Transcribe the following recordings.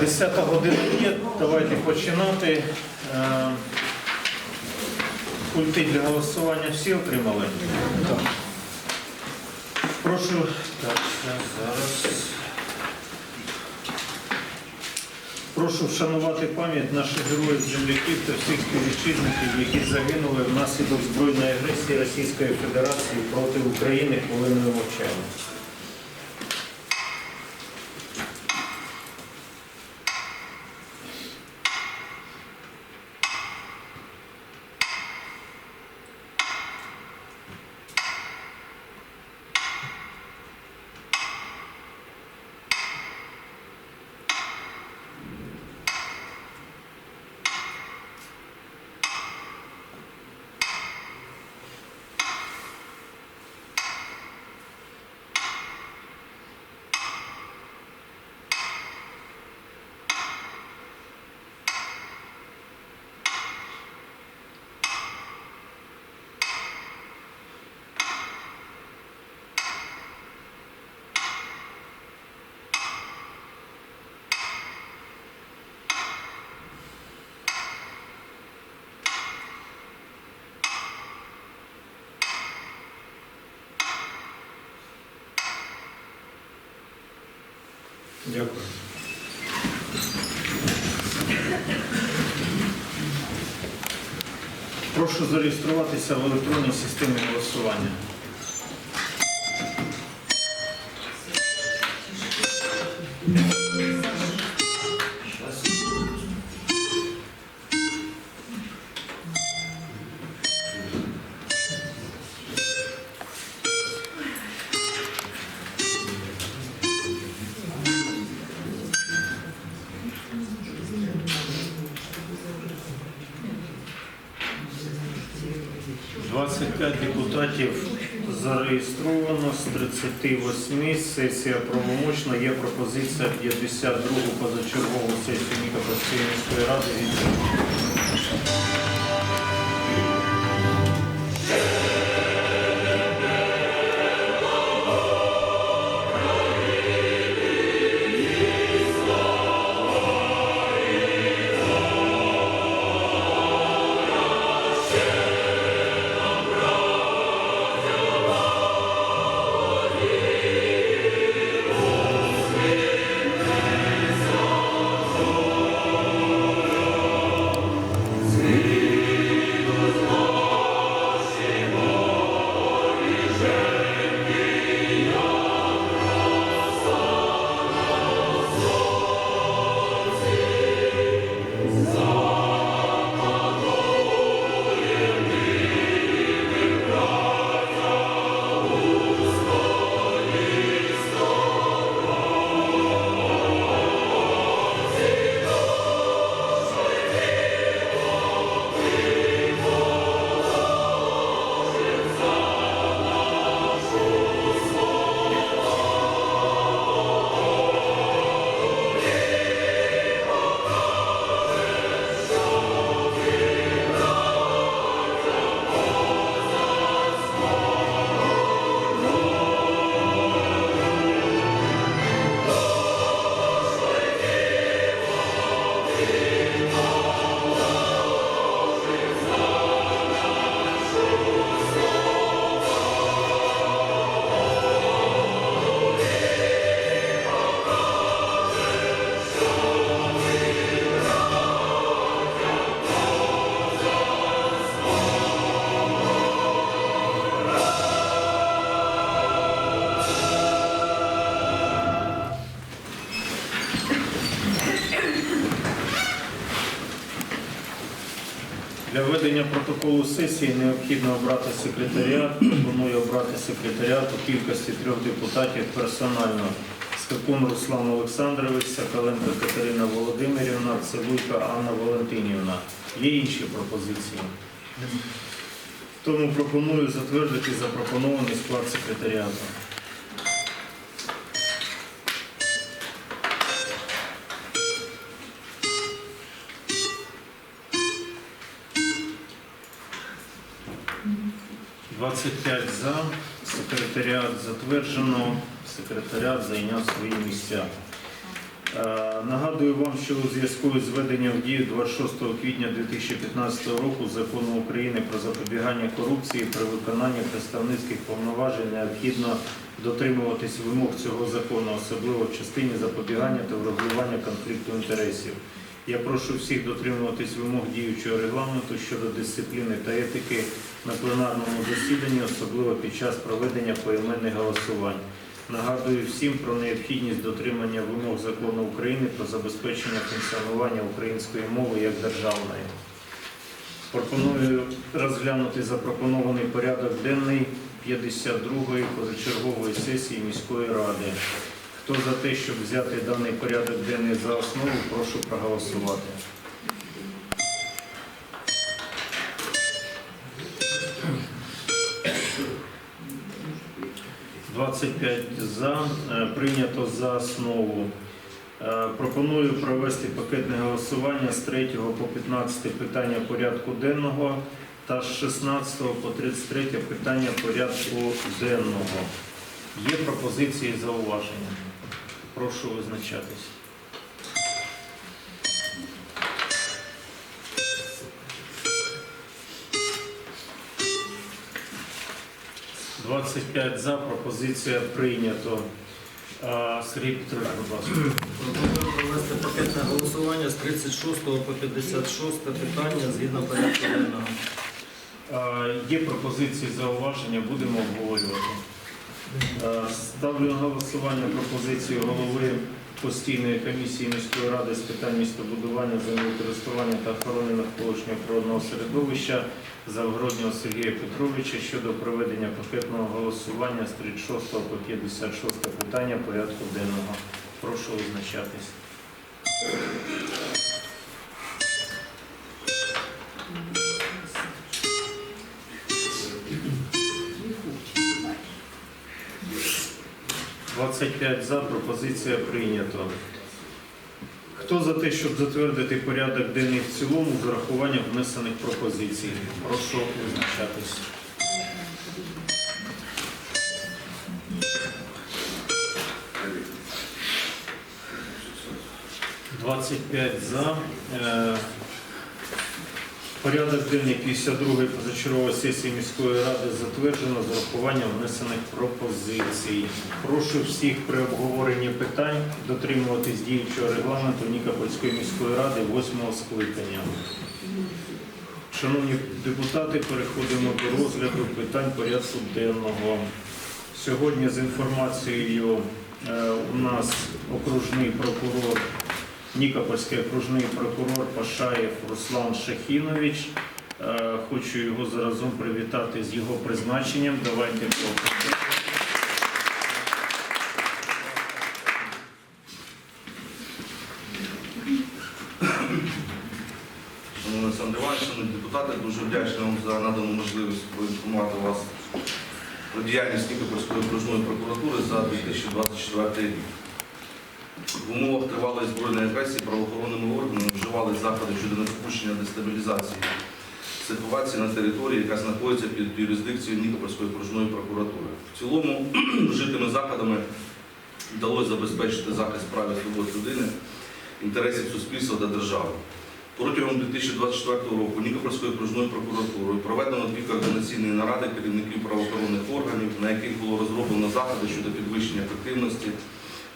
10 година є, давайте починати. Е, Пульти для голосування всі отримали? Так. Прошу. Так, зараз. Прошу вшанувати пам'ять наших героїв, земляків та всіх співвітчизників, які загинули внаслідок збройної агресії Російської Федерації проти України хвилиною мовчання. Дякую. Прошу зареєструватися в електронній системі голосування. – 25 депутатів зареєстровано з 38. Сесія правомочна. Є пропозиція 52 позачергову сесію Нікопольської міської ради відкрити. Протоколу сесії необхідно обрати секретаріат. Пропоную обрати секретаріат у кількості трьох депутатів персонально. Скакун Руслан Олександрович, Соколенко Катерина Володимирівна, Цибулька Анна Валентинівна. Є інші пропозиції? Тому пропоную затвердити запропонований склад секретаріату. Двадцять п'ять за. Секретаріат затверджено. Секретаріат зайняв свої місця. Е, Нагадую вам, що у зв'язку з введенням в дію 26 квітня 2015 року закону України про запобігання корупції при виконанні представницьких повноважень необхідно дотримуватись вимог цього закону, особливо в частині запобігання та врегулювання конфлікту інтересів. Я прошу всіх дотримуватись вимог діючого регламенту щодо дисципліни та етики на пленарному засіданні, особливо під час проведення поіменних голосувань. Нагадую всім про необхідність дотримання вимог закону України про забезпечення функціонування української мови як державної. Пропоную розглянути запропонований порядок денний 52-ї позачергової сесії міської ради. Хто за те, щоб взяти даний порядок денний за основу, прошу проголосувати. 25 за. Е, Прийнято за основу. Е, Пропоную провести пакетне голосування з 3 по 15 питання порядку денного та з 16 по 33 питання порядку денного. Є пропозиції і зауваження. Прошу визначатись. «25 за, пропозиція прийнято. Сергій Петрович, будь ласка. Пропоную провести пакетне голосування з 36 по 56 питання згідно порядку денного. Є пропозиції зауваження, будемо обговорювати. Ставлю на голосування пропозицію голови постійної комісії міської ради з питань містобудування, землекористування та охорони навколишнього природного середовища Завгороднього Сергія Петровича щодо проведення пакетного голосування з 36 по 56 питання порядку денного. Прошу визначатись. – 25 за, пропозиція прийнята. Хто за те, щоб затвердити порядок денний в цілому з урахуванням внесених пропозицій? Прошу визначатись. Двадцять за. Порядок денний 52-ї позачергової сесії міської ради затверджено з урахуванням внесених пропозицій. Прошу всіх при обговоренні питань дотримуватись діючого регламенту Нікопольської міської ради 8-го скликання. Шановні депутати, переходимо до розгляду питань порядку денного. Сьогодні з інформацією е, у нас окружний прокурор Нікопольський окружний прокурор Пашаєв Руслан Шахінович. Е, Хочу його заразом привітати з його призначенням. Давайте поаплодуємо. Шановний Олександр Іванович, шановні депутати, дуже вдячний вам за надану можливість поінформувати вас про діяльність Нікопольської окружної прокуратури за 2024 рік. В умовах тривалої збройної агресії правоохоронними органами вживали заходи щодо недопущення дестабілізації ситуації на території, яка знаходиться під юрисдикцією Нікопольської окружної прокуратури. В цілому вжитими заходами вдалося забезпечити захист прав і свобод людини, інтересів суспільства та держави. Протягом 2024 року Нікопольською окружною прокуратурою проведено дві координаційні наради керівників правоохоронних органів, на яких було розроблено заходи щодо підвищення ефективності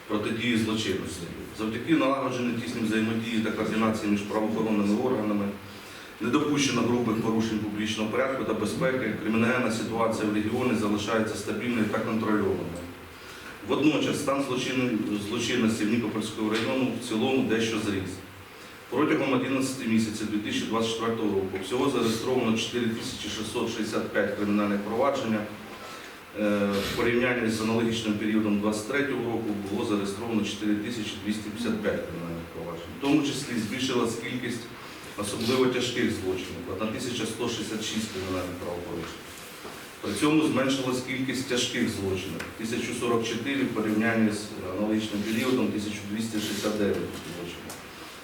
протидії злочинності. Завдяки налагодженню тісній взаємодії та координації між правоохоронними органами не допущено грубих порушень публічного порядку та безпеки. Кримінальна ситуація в регіоні залишається стабільною та контрольованою. Водночас стан злочинності в Нікопольського району в цілому дещо зріс. Протягом 11 місяців 2024 року всього зареєстровано 4665 кримінальних провадження. Е, В порівнянні з аналогічним періодом 2023 року було зареєстровано 4255 кримінальних проваджень. В тому числі збільшилась кількість особливо тяжких злочинів 1166 кримінальних правопорушень. При цьому зменшилась кількість тяжких злочинів 1044 в порівнянні з аналогічним періодом 1269 злочинів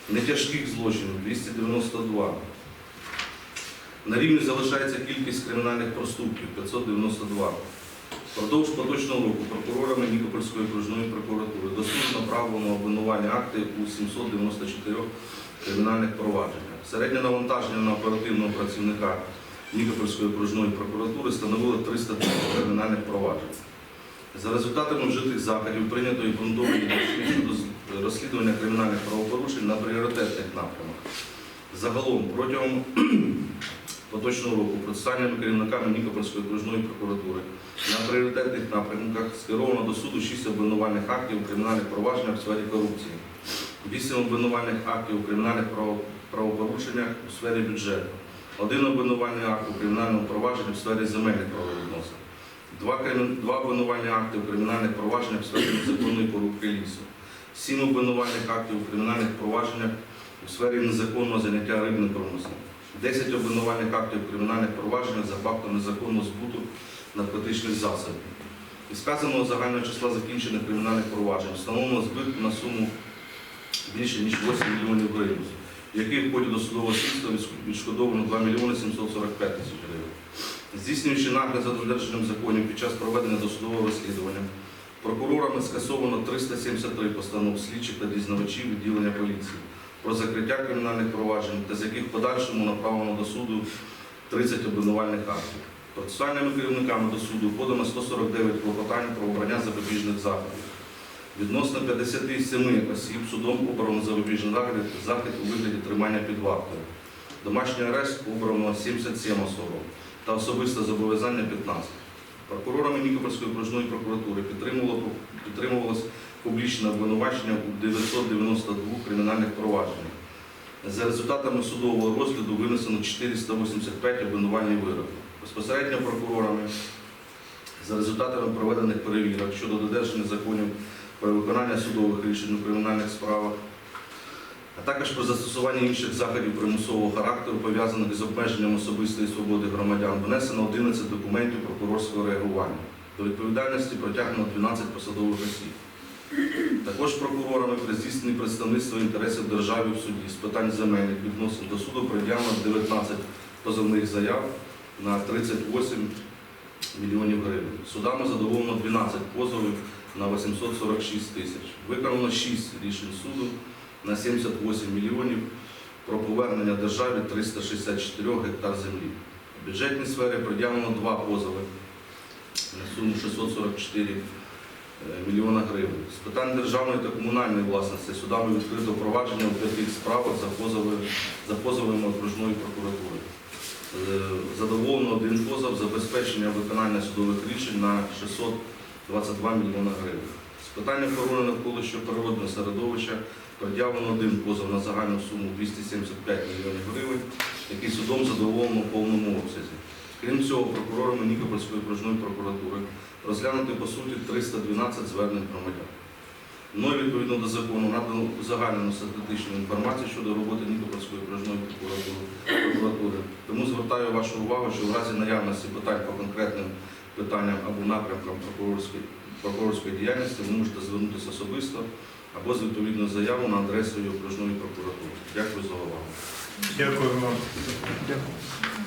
нетяжких злочинів 292. На рівні залишається кількість кримінальних проступків 592. Впродовж поточного року прокурорами Нікопольської окружної прокуратури до суду направлено обвинувальні акти у 794 кримінальних провадженнях. Середнє навантаження на оперативного працівника Нікопольської окружної прокуратури становило 300 кримінальних проваджень. За результатами вжитих заходів прийнято і щодо розслідування кримінальних правопорушень на пріоритетних напрямах. Загалом протягом поточного року процесуальними керівниками Нікопольської окружної прокуратури на пріоритетних напрямках скеровано до суду 6 обвинувальних актів у кримінальних провадженнях у сфері корупції, 8 обвинувальних актів у кримінальних правопорушеннях у сфері бюджету, один обвинувальний акт у кримінальному провадженні в сфері земельних правовідносин, два обвинувальні акти у кримінальних провадженнях в сфері незаконної порубки лісу, сім обвинувальних актів у кримінальних провадженнях у сфері незаконного заняття рибним промислом, 10 обвинувальних актів кримінальних провадженнях за фактом незаконного збуту наркотичних засобів. Із сказаного загального числа закінчених кримінальних проваджень встановлено збитку на суму більше ніж 8 мільйонів гривень, в яких в ході досудового слідства відшкодовано 2 мільйони 745 тисяч гривень. Здійснюючи нагляд за додержанням законів під час проведення досудового розслідування, прокурорами скасовано 373 постанов слідчих та дізнавачів відділення поліції про закриття кримінальних проваджень та з яких в подальшому направлено до суду 30 обвинувальних актів. Процесуальними керівниками до суду подано 149 клопотань про обрання запобіжних заходів. Відносно 57 осіб судом обрано запобіжний захід, у вигляді тримання під вартою. Домашній арешт обрано 77 особам та особисте зобов'язання 15. Прокурорами Нікопольської окружної прокуратури підтримувало, підтримувалось публічне обвинувачення у 992 кримінальних провадженнях. За результатами судового розгляду винесено 485 обвинувальних вироків. Безпосередньо прокурорами за результатами проведених перевірок щодо додержання законів про виконання судових рішень у кримінальних справах, а також про застосування інших заходів примусового характеру, пов'язаних з обмеженням особистої свободи громадян, внесено 11 документів прокурорського реагування. До відповідальності притягнено 12 посадових осіб. Також прокурорами при здійсненні представництва інтересів держави в суді з питань земельних відносин до суду пред'явлено 19 позовних заяв на 38 мільйонів гривень. Судами задоволено 12 позовів на 846 тисяч. Виконано 6 рішень суду на 78 мільйонів про повернення державі 364 гектар землі. В бюджетній сфері пред'явлено два позови на суму 644 е, мільйона гривень. З питань державної та комунальної власності судами відкрито провадження у п'ятих справах за позови, за позовами окружної прокуратури. Е, Задоволено один позов забезпечення виконання судових рішень на 622 мільйона гривень. З питання охорони навколишнього природного середовища пред'явлено один позов на загальну суму 275 мільйонів гривень, який судом задоволено в повному обсязі. Крім цього, прокурорами Нікопольської окружної прокуратури розглянути по суті 312 звернень громадян. Мною відповідно до закону надано узагальнену статистичну інформацію щодо роботи Нікопольської окружної прокуратури. Тому звертаю вашу увагу, що в разі наявності питань по конкретним питанням або напрямкам прокурорської, прокурорської діяльності ви можете звернутися особисто або з відповідною заявою на адресу окружної прокуратури. Дякую за увагу. Дякую вам.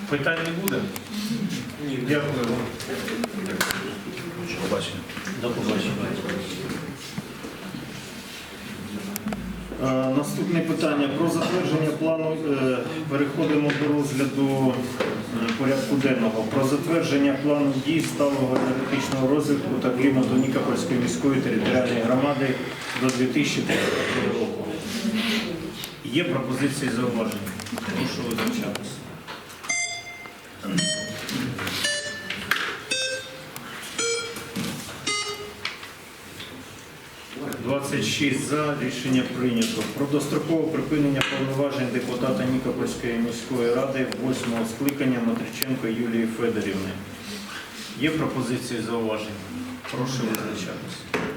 Питань не буде? Ні. Дякую вам. Побачення. До побачення. Е, Наступне питання про затвердження плану. е, Переходимо до розгляду е, порядку денного. Про затвердження плану дій сталого енергетичного розвитку та клімату Нікопольської міської територіальної громади до 2030 року. Є пропозиції зауваження? Прошу визначатися. 26 за. Рішення прийнято. Про дострокове припинення повноважень депутата Нікопольської міської ради 8 скликання Матриченко Юлії Федорівни. Є пропозиції зауважень? Прошу визначатися.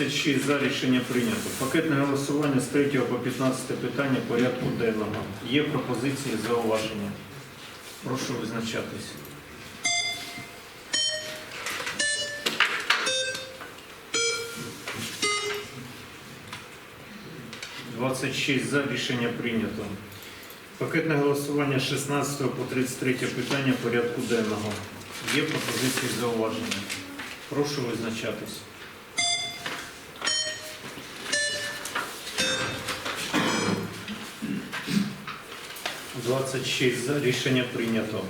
26 за рішення прийнято. Пакетне голосування з 3 по 15 питання порядку денного. Є пропозиції зауваження. Прошу визначатись. Двадцять шість за рішення прийнято. Пакетне голосування 16 по 33 питання порядку денного. Є пропозиції зауваження. Прошу визначатись. Двадцять шість за рішення прийнято.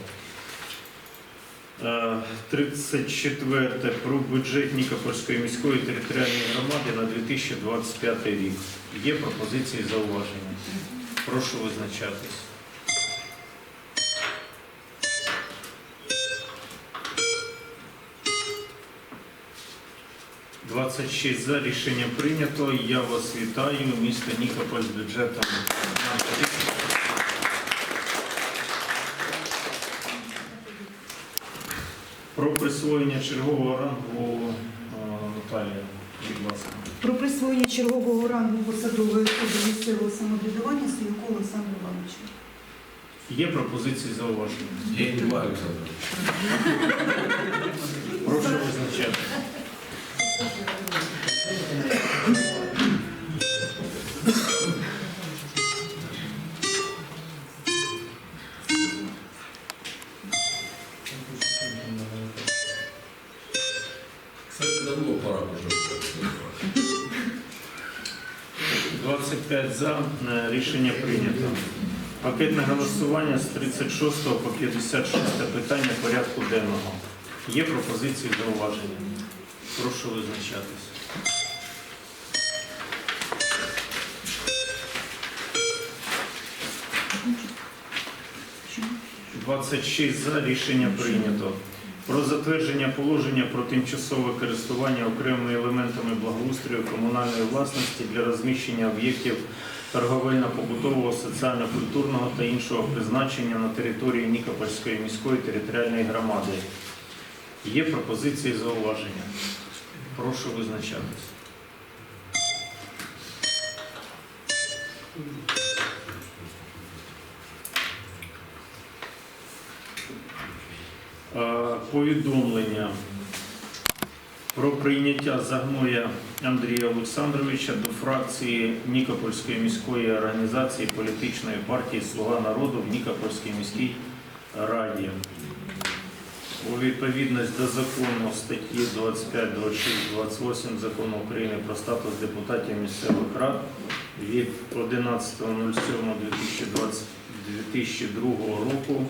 Е, 34 про бюджет Нікопольської міської територіальної громади на 2025 рік. Є пропозиції зауваження. Прошу визначатись. Двадцять шість за рішення прийнято. Я вас вітаю. Місто Нікополь з бюджетом на 2025 Про присвоєння чергового рангу Наталія, будь ласка. Про присвоєння чергового рангу посадової особи місцевого самоврядування Сіяку Олександру Івановичу. Є пропозиції зауваження? День два, Олександр. Прошу визначати. 25 за. Е, Рішення прийнято. Пакетне голосування з 36 по 56 питання порядку денного. Є пропозиції зауваження? Прошу визначатись. 26 за рішення прийнято. Про затвердження положення про тимчасове користування окремими елементами благоустрою комунальної власності для розміщення об'єктів торговельно-побутового, соціально-культурного та іншого призначення на території Нікопольської міської територіальної громади. Є пропозиції зауваження. Прошу визначатись. Повідомлення про прийняття Загноя Андрія Олександровича до фракції Нікопольської міської організації політичної партії Слуга народу в Нікопольській міській раді. У відповідність до закону статті 25, 26, 28 закону України про статус депутатів місцевих рад від 11.07.2022 року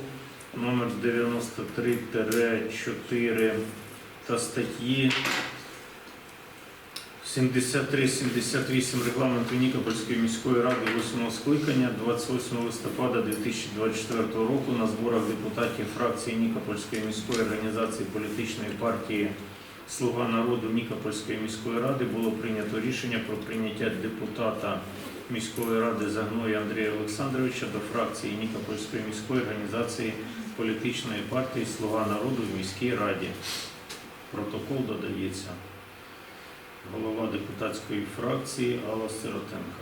93-4 та статті 73-78 регламенту Нікопольської міської ради 8 скликання 28 листопада 2024 року на зборах депутатів фракції Нікопольської міської організації політичної партії Слуга народу Нікопольської міської ради було прийнято рішення про прийняття депутата міської ради Загноя Андрія Олександровича до фракції Нікопольської міської організації політичної партії Слуга народу в міській раді. Протокол додається. Голова депутатської фракції Алла Сиротенко.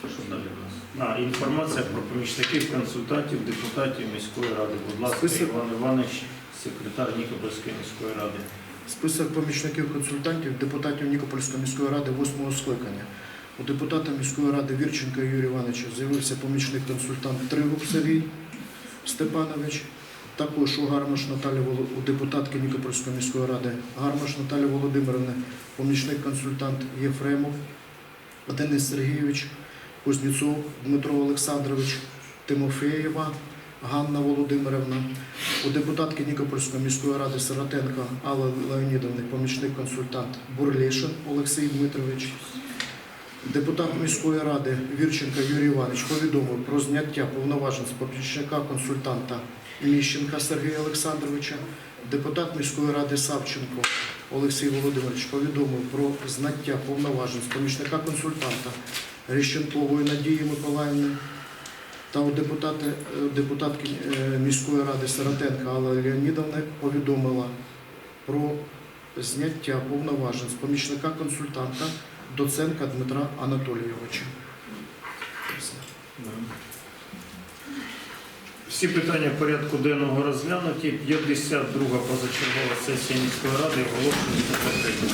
Що далі у нас? А, інформація про помічників, консультантів, депутатів міської ради. Будь ласка, Список. Іван Іванович, секретар Нікопольської міської ради. Список помічників консультантів депутатів Нікопольської міської ради восьмого скликання. У депутата міської ради Вірченка Юрія Івановича з'явився помічник консультант Тригуб Сергій Степанович. Також у Гармаш Наталі у депутатки Нікопольської міської ради Гармаш Наталі Володимирівни, помічник консультант Єфремов Денис Сергійович, Кузнєцов Дмитро Олександрович, Тимофеєва Ганна Володимирівна, у депутатки Нікопольської міської ради Сиротенко Алли Леонідовни, помічник консультант Бурлішин Олексій Дмитрович. Депутат міської ради Вірченка Юрій Іванович повідомив про зняття повноважень з помічника консультанта Міщенка Сергія Олександровича. Депутат міської ради Савченко Олексій Володимирович повідомив про зняття повноважень з помічника консультанта Ріщенкової Надії Миколаївни. Та у депутати, е, депутатки е, міської ради Сиротенка Алла Леонідовна повідомила про зняття повноважень з помічника консультанта доценка Дмитра Анатолійовича. Всі питання порядку денного розглянуті. 52 позачергова сесія міської ради закритою.